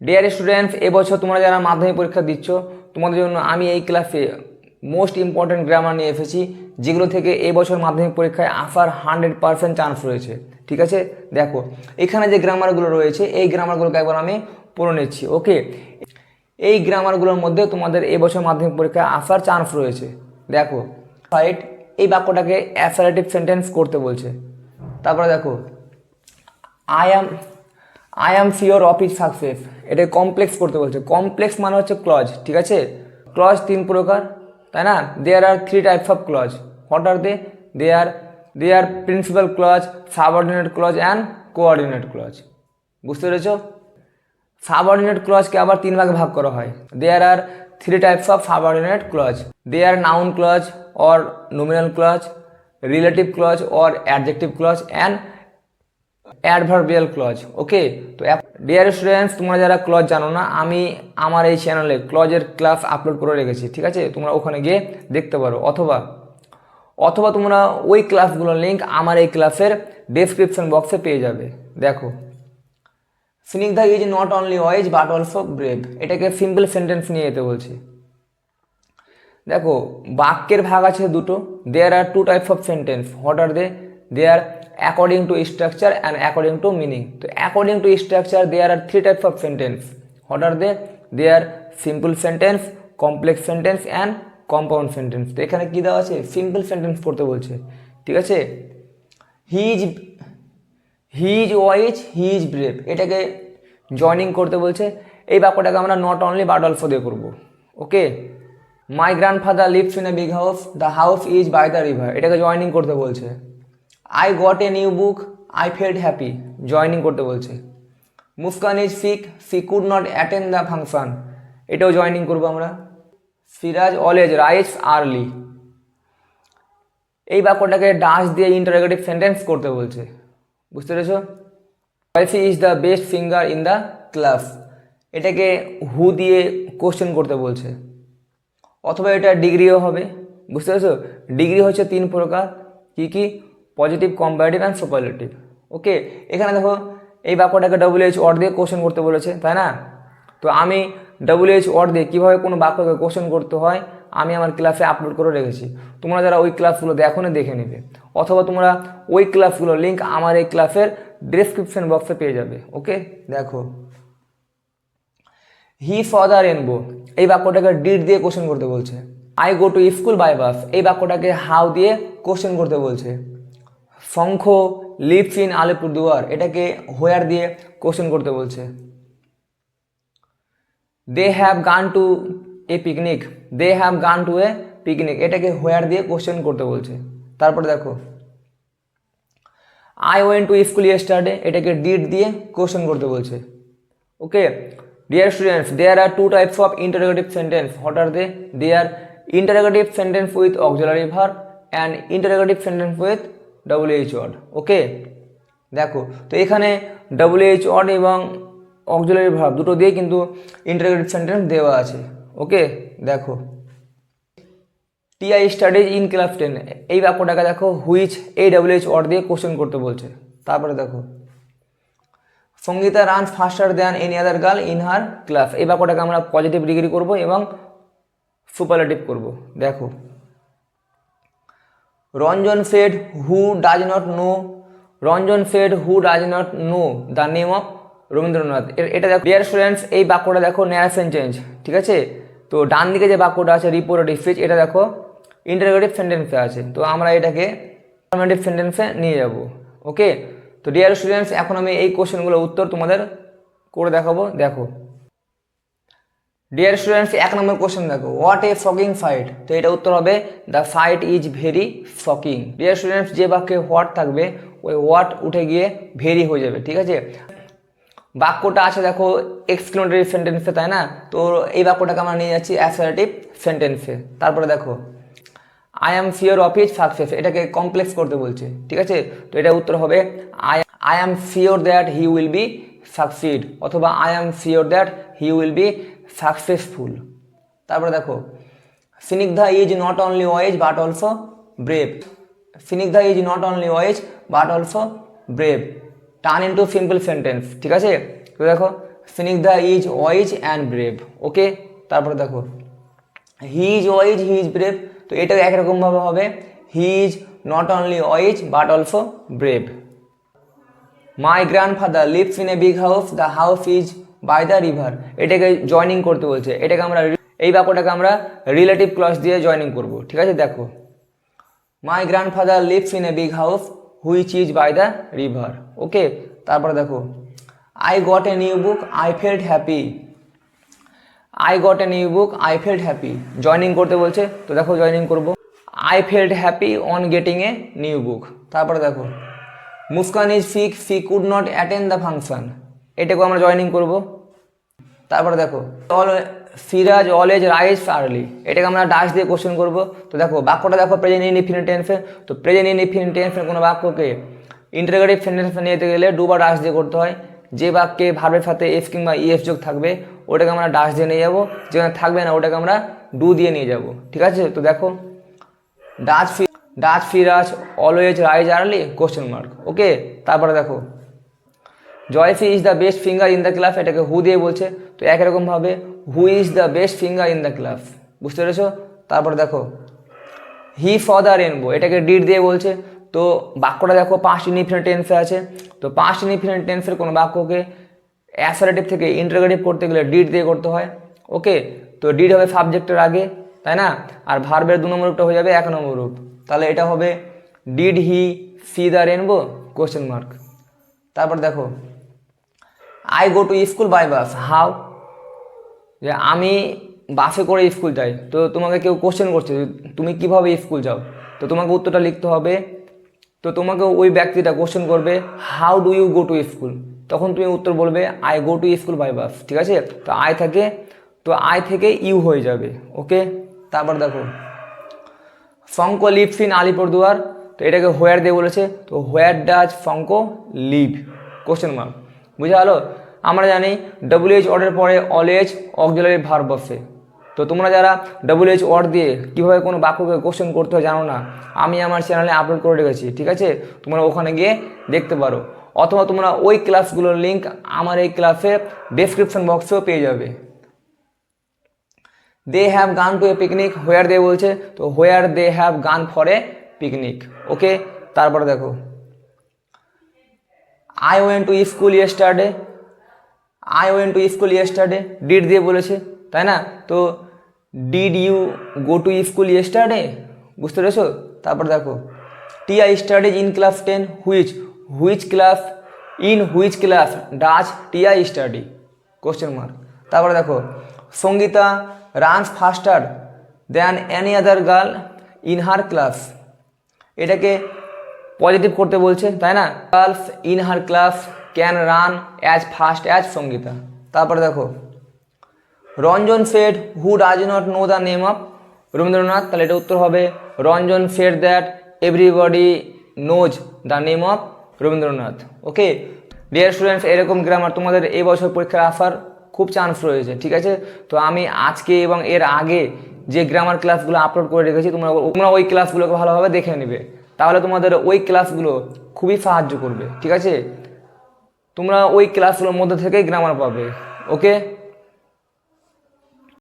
Dear students এবছর তোমরা যারা মাধ্যমিক পরীক্ষা দিচ্ছ, তোমাদের জন্য আমি এই ক্লাসে মোস্ট ইম্পর্ট্যান্ট গ্রামার নিয়ে এসেছি, যেগুলো থেকে এবছর মাধ্যমিক পরীক্ষায় আসার হান্ড্রেড পারসেন্ট চান্স রয়েছে। ঠিক আছে? দেখো, এখানে যে গ্রামারগুলো রয়েছে, এই গ্রামারগুলোকে একবার আমি পড়ে নিচ্ছি ওকে এই গ্রামারগুলোর মধ্যে তোমাদের এবছর মাধ্যমিক পরীক্ষায় আসার চান্স রয়েছে। দেখো ফাইট এই বাক্যটাকে অ্যাসারেটিভ সেন্টেন্স করতে বলছে। তারপরে দেখো I am I am sure of is success এটা কমপ্লেক্স করতে বলছে। কমপ্লেক্স মানে হচ্ছে ক্লজ ঠিক আছে? ক্লজ তিন প্রকার, তাই না? There are three types of clause what are they they are they are principal clause subordinate clause and coordinate clause বুঝতে পেরেছ? সাবঅর্ডিনেট ক্লজকে আবার তিন ভাগে ভাগ করা হয়। There are three types of subordinate clause they are noun clause or nominal clause relative clause or adjective clause and adverbial clause okay তো dear students তোমরা যারা ক্লজ জানো না, আমি আমার এই চ্যানেলে ক্লজের ক্লাস আপলোড করে রেখেছি, ঠিক আছে? তোমরা ওখানে গিয়ে দেখতে পারো। অথবা অথবা তোমরা ওই ক্লাসগুলোর লিঙ্ক আমার এই ক্লাসের ডেসক্রিপশন বক্সে পেয়ে যাবে। দেখো। Snigdha is not only wise but also brave এটাকে সিম্পল সেন্টেন্স নিয়ে যেতে বলছি। দেখো, বাক্যের ভাগ আছে দুটো। There are two types of sentence what are they they are according to structure and according to meaning তো according to structure there are three types of sentence what are they they are simple sentence complex sentence and compound sentence তো এখানে কী দেওয়া আছে? Simple sentence পড়তে বলছে। ঠিক আছে? He is he is wise he is brave এটাকে joining করতে বলছে। এই বাক্যটাকে আমরা নট অনলি বাট অলসো দিয়ে করব okay my grandfather lives in a big house the house is by the river এটাকে জয়নিং করতে বলছে। I got a new book I felt happy joining করতে বলছে। Muskan is sick she could not attend the function এটাও joining করব আমরা। Siraj, always, rise, early. এই বাক্যটাকে ডাস দিয়ে ইন্টারোগেটিভ সেন্টেন্স করতে বলছে। বুঝতে পেরেছ? Waifi is the best singer in the class এটাকে হু দিয়ে কোশ্চেন করতে বলছে। অথবা এটা ডিগ্রিও হবে। বুঝতে পেরেছ? ডিগ্রি হচ্ছে তিন প্রকার। কি কি? Positive comparative and superlative okay এখানে দেখো, এই বাক্যটাকে ডব্লিউ এইচ ওয়ার্ড দিয়ে কোশ্চেন করতে বলেছে, তাই না? তো আমি ডব্লিউ এইচ ওয়ার্ড দিয়ে কীভাবে কোনো বাক্যকে কোশ্চেন করতে হয়, আমি আমার ক্লাসে আপলোড করে রেখেছি। তোমরা যারা ওই ক্লাসগুলো দেখো না, দেখে নেবে। অথবা তোমরা ওই ক্লাসগুলোর লিঙ্ক আমার এই ক্লাসের ডিসক্রিপশন বক্সে পেয়ে যাবে। ওকে দেখো। হি ফাদার রেনবো এই বাক্যটাকে ডিড দিয়ে কোশ্চেন করতে বলছে। I go to school by bus এই বাক্যটাকে হাউ দিয়ে কোশ্চেন করতে বলছে। শঙ্খ লিভস ইন আলিপুরদুয়ার এটাকে হোয়ার দিয়ে কোশ্চেন করতে বলছে। They have gone to a picnic they have gone to a picnic এটাকে হোয়ার দিয়ে কোশ্চেন করতে বলছে। তারপরে দেখো I went to school yesterday এটাকে ডিড দিয়ে কোশ্চেন করতে বলছে। Okay dear students there are two types of interrogative sentence what are they they are interrogative sentence with auxiliary verb and interrogative sentence with W H word okay দেখো, তো এখানে W H word এবং auxiliary verb দুটো দিয়ে কিন্তু interrogative sentence দেওয়া আছে okay দেখো TI studies in class ten এই বাক্যটাকে দেখো হুইচ এই ডাব্লিউ এইচ ওয়ার্ড দিয়ে কোশ্চেন করতে বলছে। তারপরে দেখো, Sangita run faster then any other girl in her class এই বাক্যটাকে আমরা পজিটিভ ডিগ্রি করব এবং সুপারলেটিভ করব, দেখো। Ranjan said who does not know Ranjan said who does not know the name of Rabindranath এটা দেখো ডিয়ার স্টুডেন্টস এই বাক্যটা দেখো ন্যারেশন চেঞ্জ ঠিক আছে? তো ডান দিকে যে বাক্যটা আছে রিপোর্টেড স্পিচ এটা দেখো ইন্টারোগেটিভ সেন্টেন্সে আছে। তো আমরা এটাকে অ্যাফার্মেটিভ সেন্টেন্সে নিয়ে যাব ওকে তো ডিয়ার স্টুডেন্টস এখন আমি এই কোশ্চেনগুলোর উত্তর তোমাদের করে দেখাবো, দেখো। ডিয়ার স্টুডেন্টস এক নম্বর কোশ্চেন দেখো। হোয়াট এ ফকিং ফাইট তো এটা উত্তর হবে the fight is very fucking dear students যে বাক্যে হোয়াট থাকবে, ওই হোয়াট উঠে গিয়ে ভেরি হয়ে যাবে, ঠিক আছে? বাক্যটা আছে দেখো এক্সক্লোমেটরি সেন্টেন্সে তাই না? তো এই বাক্যটাকে আমরা নিয়ে যাচ্ছি অ্যাসারেটিভ সেন্টেন্সে তারপরে দেখো I am sure of his success এটাকে কমপ্লেক্স করতে বলছে, ঠিক আছে? তো এটা উত্তর হবে I I am sure that he will be succeed অথবা I am sure that he will be successful তারপরে দেখো Snigdha is not only wise but also brave Snigdha is not only wise but also brave turn into simple sentence ঠিক আছে? তো দেখো Snigdha is wise and brave okay তারপরে দেখো he is wise he is brave তো এটাও একরকমভাবে হবে he is not only wise but also brave my grandfather lives in a big house the house is by the river এটাকে joining করতে বলছে। এটাকে আমরা এই বাক্যটাকে আমরা রিলেটিভ ক্লস দিয়ে জয়নিং করব। ঠিক আছে? দেখো। My grandfather lives in a big house which is by the river okay তারপরে দেখো। I got a new book I felt happy I got a new book I felt happy joining করতে বলছে। তো দেখো জয়নিং করব। I felt happy on getting a new book তারপরে দেখো। Muskan is sick she could not attend the function এটাকেও আমরা joining করব। তারপরে দেখো all Siraj always rise early এটাকে আমরা ডাস দিয়ে কোশ্চেন করব। তো দেখো, বাক্যটা দেখো প্রেজেন্ট ইন ইনফিনিট টেন্সে তো প্রেজেন্ট ইন ইনফিনিট টেন্সের কোনো বাক্যকে ইন্টারগ্রেটিভ নিয়ে যেতে গেলে বা ডাস দিয়ে করতে হয়। যে বাক্যে ভার্বের সাথে এফ কিংবা ইএফ যোগ থাকবে, ওটাকে আমরা ডাস দিয়ে নিয়ে যাব। যেখানে থাকবে না, ওটাকে আমরা ডু দিয়ে নিয়ে যাব। ঠিক আছে? তো দেখো does she does Firaj always rise early question mark okay তারপরে দেখো Joyfi is the best singer in the class এটাকে হু দিয়ে বলছে। তো একরকমভাবে who is the best singer in the class বুঝতে পেরেছ? তারপর দেখো হি ফর দ্য রেনবো এটাকে ডিড দিয়ে বলছে। তো বাক্যটা দেখো পাঁচটি ইনফিনিট টেন্সে আছে। তো পাঁচটি ইনফিনিট টেন্সের কোনো বাক্যকে অ্যাসারেটিভ থেকে ইন্টারগেটিভ করতে গেলে ডিড দিয়ে করতে হয়। ওকে তো ডিড হবে সাবজেক্টের আগে, তাই না? আর ভার্বের দু নম্বর রূপটা হয়ে যাবে এক নম্বর রূপ। তাহলে এটা হবে did he see the rainbow question mark তারপর দেখো I go to school by bus how যে আমি বাসে করে স্কুল যাই। তো তোমাকে কেউ কোশ্চেন করছে তুমি কীভাবে স্কুল যাও? তো তোমাকে উত্তরটা লিখতে হবে। তো তোমাকে ওই ব্যক্তিটা কোশ্চেন করবে how do you go to school তখন তুমি উত্তর বলবে I go to school by bus ঠিক আছে? তো আই থেকে, তো আই থেকে ইউ হয়ে যাবে। ওকে তারপর দেখো। ফঙ্ক লিভস ইন আলিপুরদুয়ার তো এটাকে হোয়ার দিয়ে বলেছে? তো where does Fonk live question mark বুঝা গেলো আমরা জানি ডব্লিউ এইচ ওয়ার্ডের পরে অলওয়েজ অক্সিলারি ভার বসে। তো তোমরা যারা ডব্লিউ এইচ ওয়ার্ড দিয়ে কীভাবে কোনো বাক্যকে কোশ্চেন করতে হয় জানো না, আমি আমার চ্যানেলে আপলোড করে রেখেছি, ঠিক আছে? তোমরা ওখানে গিয়ে দেখতে পারো। অথবা তোমরা ওই ক্লাসগুলোর লিঙ্ক আমার এই ক্লাসে ডেসক্রিপশন বক্সেও পেয়ে যাবে। They have gone to a picnic where they বলছে, তো where they have gone for a picnic okay তারপরে দেখো। I went to school yesterday I went to school yesterday did দিয়ে বলেছে, তাই না? তো did you go to school yesterday বুঝতে পেরেছ? তারপর দেখো T I studies in class ten which which class in which class does T I study question mark তারপরে দেখো, Sangita runs faster than any other girl in her class এটাকে positive করতে বলছে, তাই না? Girls in her class can run as fast as Sangita তারপরে দেখো, Ranjan said who does not know the name of Rabindranath, তাহলে এটা উত্তর হবে, Ranjan said that everybody knows the name of Rabindranath. Okay dear students এরকম grammar তোমাদের এই বছর পরীক্ষায় আসার খুব চান্স রয়েছে, ঠিক আছে? তো আমি আজকে এবং এর আগে যে গ্রামার ক্লাসগুলো আপলোড করে রেখেছি, তোমরা তোমরা ওই ক্লাসগুলোকে ভালোভাবে দেখে নেবে। তাহলে তোমাদের ওই ক্লাসগুলো খুবই সাহায্য করবে, ঠিক আছে? তোমরা ওই ক্লাসগুলোর মধ্যে থেকেই গ্রামার পাবে ওকে